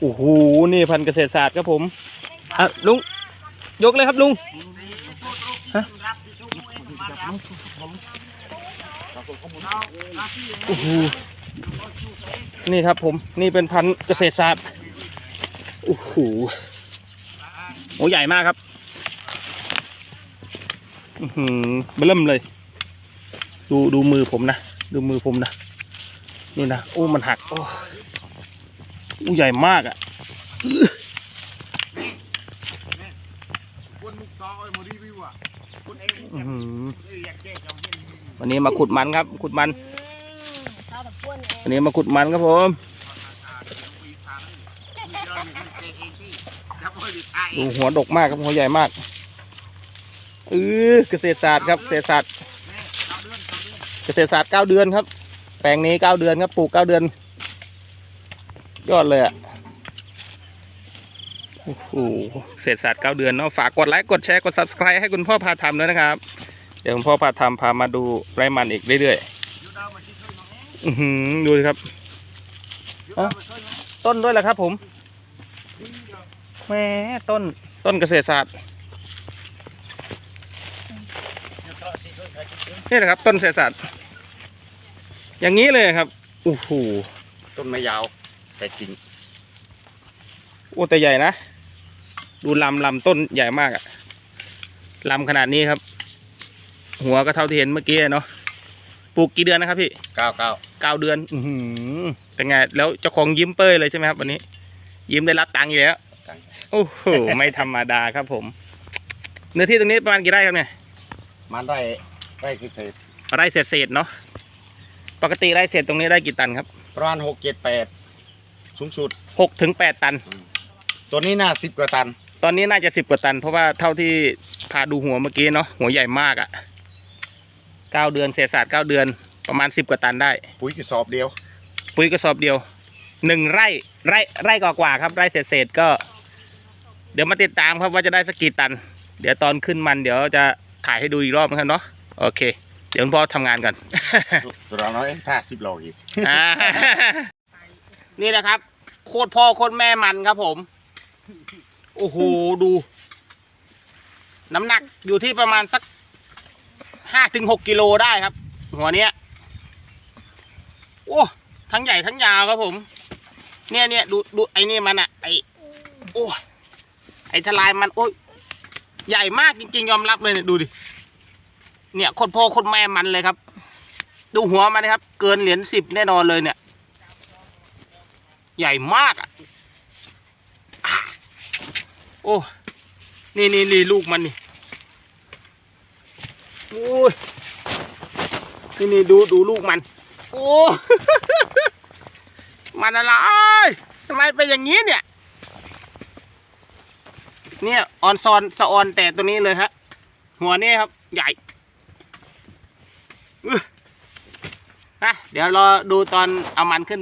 โอ้โหนี่พันธุ์เกษตรศาสตร์ครับผมอะลุงยกเลยครับลุงฮะโอ้โหนี่ครับผมนี่เป็นพันธุ์เกษตรศาสตร์โอ้โหโอ้ใหญ่มากครับอือหือเบิ่มเลย ดูดูมือผมนะ ดูมือผมนะ นี่นะ โอ้ มันหัก โอ้ อู้ใหญ่มากอะคนมุกซอเอามารีวิวอะคนเองอื้อหืออยากแก้จำเป็นวันนี้มาขุดมันครับ ขุดมันข้าวแบบป้วนเองวันนี้มาขุดมันครับผม ดูหัวดกมากครับ หัวใหญ่มากเออเกษตรศาสตร์ครับ เกษตรศาสตร์ เกษตรศาสตร์เก้าเดือนครับ แปลงนี้เก้าเดือนครับ ปลูกเก้าเดือน ยอดเลยอะโอ้โหเกษตรศาสตร์เก้าเดือนเนาะฝากกดไลค์กดแชร์กด subscribe ให้คุณพ่อพาทำด้วยนะครับ เดี๋ยวคุณพ่อพาทำพามาดูไรมันอีกเรื่อยๆอือหือดูสิครับต้นด้วยแหละครับผมแหมต้นต้นเกษตรศาสตร์นี่แหละครับ ต้นเกษตรศาสตร์อย่างนี้เลยครับโอ้โหต้นไม้ยาว แต่จริงโอ้แต่ใหญ่นะ ดูลำลำต้นใหญ่มากอะลำขนาดนี้ครับ หัวก็เท่าที่เห็นเมื่อกี้เนาะปลูกกี่เดือนนะครับพี่เก้าเก้าเก้าเดือน อือหือเป็นไงแล้วเจ้าของยิ้มเป้ยเลยใช่ไหมครับวันนี้ ยิ้มได้รับตังค์อยู่แล้วตังค์โอ้โหไม่ธรรมดาครับผม เนื้อที่ตรงนี้ประมาณกี่ไร่ครับเนี่ยมันได้ได้คือเศษไร่เศษๆเนาะปกติไร่เศษตรงนี้ได้กี่ตันครับประมาณหกเจ็ดแปด สูงสุดหกถึงแปดตัน ตัวนี้น่าสิบกว่าตัน ตอนนี้น่าจะสิบกว่าตัน เพราะว่าเท่าที่พาดูหัวเมื่อกี้เนาะหัวใหญ่มากอะ่ะเก้าเดือนเศษศาสตร์เก้าเดือนประมาณสิบกว่าตันได้ ปุ๋ยกระสอบเดียว ปุ๋ยกระสอบเดียวหนึ่งไร่ไร่ไร่กว่าๆครับ ไร่เศษๆก็ เดี๋ยวมาติดตามครับว่าจะได้สักกี่ตัน เดี๋ยวตอนขึ้นมันเดี๋ยวจะถ่ายให้ดูอีกรอบนะครับเนาะโอเค เดี๋ยวคุณพ่อทำงานก่อน ตัวเราน้อยถ้าสิบโลอีกอ่า นี่นะครับ โคตรพ่อโคตรแม่มันครับผม โอ้โหดู น้ำหนักอยู่ที่ประมาณสักห้าถึงหกกิโลได้ครับ หัวเนี้ยโอ้ทั้งใหญ่ทั้งยาวครับผม เนี่ยเนี่ยดูดูไอ้นี่มันอะไอโอ้ไอทลายมันโอ้ยใหญ่มากจริงๆ ยอมรับเลยเนี่ยดูดิ เนี่ยโคตรพ่อโคตรแม่มันเลยครับ ดูหัวมันนะครับ เกินเหรียญสิบแน่นอนเลยเนี่ย ใหญ่มากอะโอ้นี่นี่นี่ลูกมันนี่โอ้ยนี่นี่ดูดูลูกมัน โอ้มันอะไรทำไมเป็นอย่างนี้เนี่ย เนี่ยออนซอนสะออนแต่ตัวนี้เลยฮะหัวนี่ครับใหญ่นะเดี๋ยวรอดูตอนเอามันขึ้น